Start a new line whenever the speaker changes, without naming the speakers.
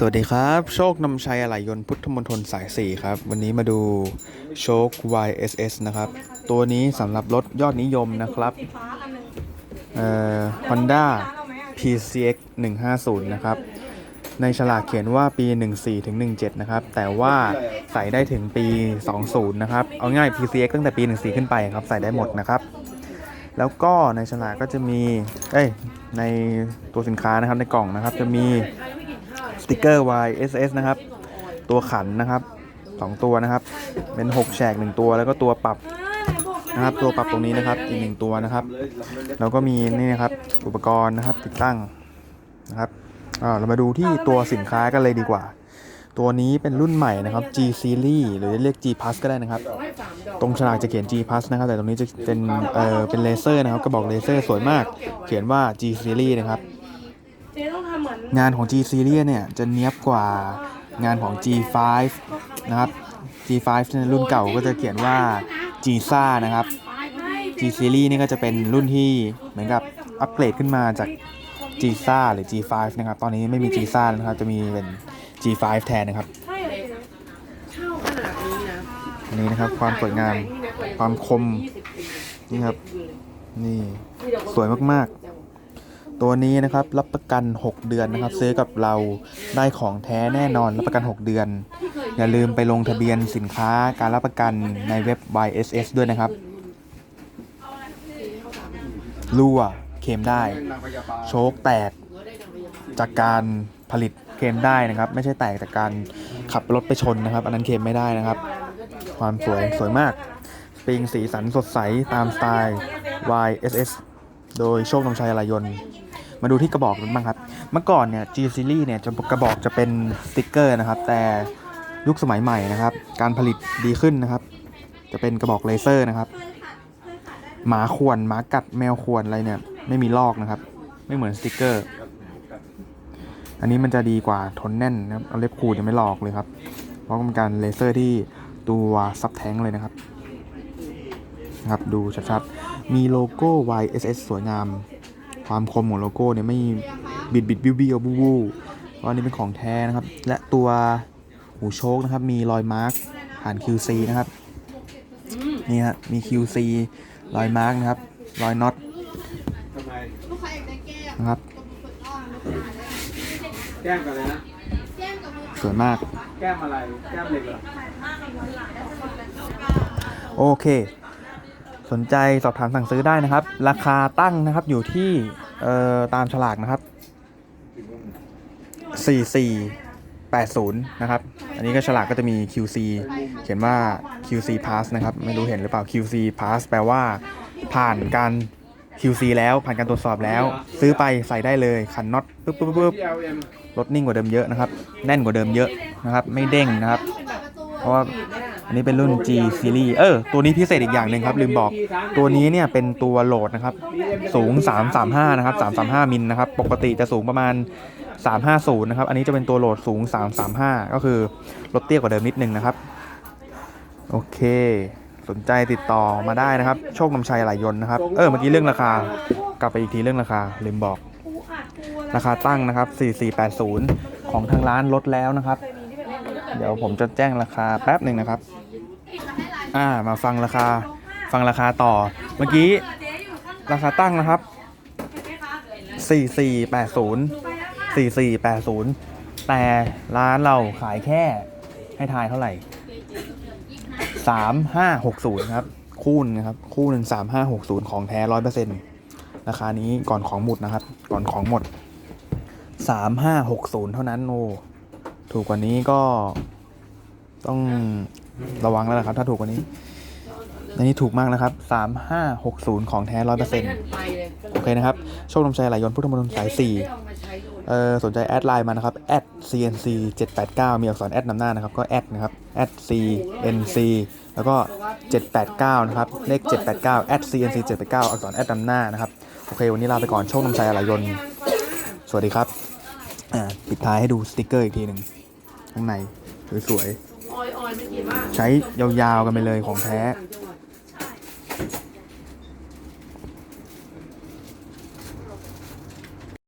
สวัสดีครับ โชคนำชัยอะไหล่ยนต์พุทธมณฑลสาย 4 ครับ วันนี้มาดูโชค YSS นะครับ ตัวนี้สำหรับรถยอดนิยมนะครับ
สีฟ้าอันหนึ่ง
เอ่อ Honda PCX 150 นะครับ ในฉลากเขียนว่าปี 14ถึง17 นะครับ แต่ว่าใส่ได้ถึงปี 20 นะครับ เอาง่าย PCX ตั้งแต่ปี 14 ขึ้นไปครับ ใส่ได้หมดนะครับ แล้วก็ในฉลากก็จะมี เอ้ย ในตัวสินค้านะครับในกล่องนะครับจะมี สติกเกอร์ YSS นะครับ ตัวขันนะครับ 2 ตัวนะครับ เป็น 6 แฉก 1 ตัวแล้วก็ตัวปรับนะครับ ตัวปรับตรงนี้นะครับอีก 1 ตัวนะครับ แล้วก็มีนี่นะครับอุปกรณ์นะครับติดตั้งนะครับเรามาดูที่ตัวสินค้ากันเลยดีกว่า ตัวนี้เป็นรุ่นใหม่นะครับ G Series หรือเรียก G Plus ก็ได้นะครับ ตรงฉลากจะเขียน G Plus นะครับ แต่ตรงนี้จะเป็นเอ่อเป็นเลเซอร์นะครับกระบอกเลเซอร์สวยมาก เขียนว่า G Series นะครับ
งา
นของ G Series เนี่ยจะเนี้ยบกว่างานของ G5 นะครับ G5 ในรุ่นเก่าก็จะเขียนว่า G s a นะครับ G Series นี่ก็จะเป็นรุ่นที่เหมือนกับอัปเกรดขึ้นมาจาก G s a หรือ G5 นะครับ ตอนนี้ไม่มี G s a แล้วนะครับ จะมีเป็น G5 แทนนะครับ
นาดนี้นะ
อันนี้นะครับความสวยงามความคมนี่ครับ นี่ สวยมากๆ ตัวนี้นะครับรับประกัน 6 เดือนนะครับ ซื้อกับเราได้ของแท้แน่นอนรับประกัน 6 เดือน อย่าลืมไปลงทะเบียนสินค้าการรับประกันในเว็บ YSS ด้วยนะครับรั่วเคมได้ โชคแตกจากการผลิตเคมได้นะครับ ไม่ใช่แตกจากการขับรถไปชนนะครับ อันนั้นเคมไม่ได้นะครับ ความสวยสวยมากสปริงสีสันสดใสตามสไตล์ YSS โดยโชคนำชัยอะไหรยนต์ มาดูที่กระบอกกันบ้างครับ เมื่อก่อนเนี่ย G Series เนี่ยจะกระบอกจะเป็นสติกเกอร์นะครับ แต่ยุคสมัยใหม่นะครับ การผลิตดีขึ้นนะครับ จะเป็นกระบอกเลเซอร์นะครับหมาข่วนหมากัดแมวข่วนอะไรเนี่ยไม่มีลอกนะครับ ไม่เหมือนสติกเกอร์ อันนี้มันจะดีกว่าทนแน่นนะครับเอาเล็บขูดยังไม่ลอกเลยครับ เพราะเป็นการเลเซอร์ที่ตัวซับแท้งเลยนะครับนะครับดูชัดๆ มีโลโก้ YSS สวยงาม ความคมของโลโก้เนี่ยไม่บิดบิดบิวบิวบูบูเพราะอันนี้เป็นของแท้นะครับ และตัวหูโชคนะครับ มีรอยมาร์กผ่าน QC นะครับ นี่ฮะมี QC รอยมาร์กนะครับ รอยน็อตนะครับ
แก้มกันเลยนะ
สวยมาก
แก้มอะไร แก้มเหล็กเหรอ
โอเค สนใจสอบถามสั่งซื้อได้นะครับ ราคาตั้งนะครับอยู่ที่เอ่อตามฉลากนะครับ 4480 นะครับ อันนี้ก็ฉลากก็จะมี QC เขียนว่า QC Pass นะครับ ไม่รู้เห็นหรือเปล่า QC Pass แปลว่าผ่านการ QC แล้วผ่านการตรวจสอบแล้ว ซื้อไปใส่ได้เลยขันน็อตปุ๊บปุ๊บปุ๊บรถนิ่งกว่าเดิมเยอะนะครับ แน่นกว่าเดิมเยอะนะครับ ไม่เด้งนะครับ เพราะว่า อันนี้เป็นรุ่น G Series เออ ตัวนี้พิเศษอีกอย่างหนึ่งครับ ลืมบอก ตัวนี้เนี่ยเป็นตัวโหลดนะครับ สูง 335 นะครับ 335 มิลนะครับ ปกติจะสูงประมาณ 350 นะครับ อันนี้จะเป็นตัวโหลดสูง 335 ก็คือลดเตี้ยกว่าเดิมนิดนึงนะครับ โอเค สนใจติดต่อมาได้นะครับ โชคนำชัยหลายยนนะครับ เออ เมื่อกี้เรื่องราคา กลับไปอีกทีเรื่องราคา ลืมบอก ราคาตั้งนะครับ 4480 ของทางร้านลดแล้วนะครับ เดี๋ยวผมจะแจ้งราคาแป๊บหนึ่งนะครับ อ่า มาฟังราคา ฟังราคาต่อ เมื่อกี้ ราคาตั้งนะครับ 4480 4480 แต่ร้านเราขายแค่ให้ทายเท่าไหร่ 3560 ครับ คู่นึงนะครับ คู่หนึ่ง3560 ของแท้100%ราคานี้ก่อนของหมดนะครับ ก่อนของหมด 3560 เท่านั้นโอ้ ถูกกว่านี้ก็ต้องระวังแล้วนะครับ ถ้าถูกกว่านี้อันนี้ถูกมากนะครับ 3560 ของแท้100%
ไปอร์เลย
โอเคนะครับ โชคนำชัยหลายยนพุทธมณฑลสาย4
เอ
อสนใจแอดไลน์มานะครับ @cnc 789มีอักษรแอดนำหน้านะครับ ก็แอดนะครับ @cnc แล้วก็ 789 นะครับ เลข 789 @cnc 789 อักษรแอดนำหน้านะครับ โอเค วันนี้ลาไปก่อน โชคนำชัยหลายยน สวัสดีครับ อ่า ปิดท้ายให้ดูสติกเกอร์อีกทีหนึ่ง ข้างในสวย
ออยออยไม่กี่มาก
ๆใช้ยาวๆกันไปเลยของแท้
จังหวัด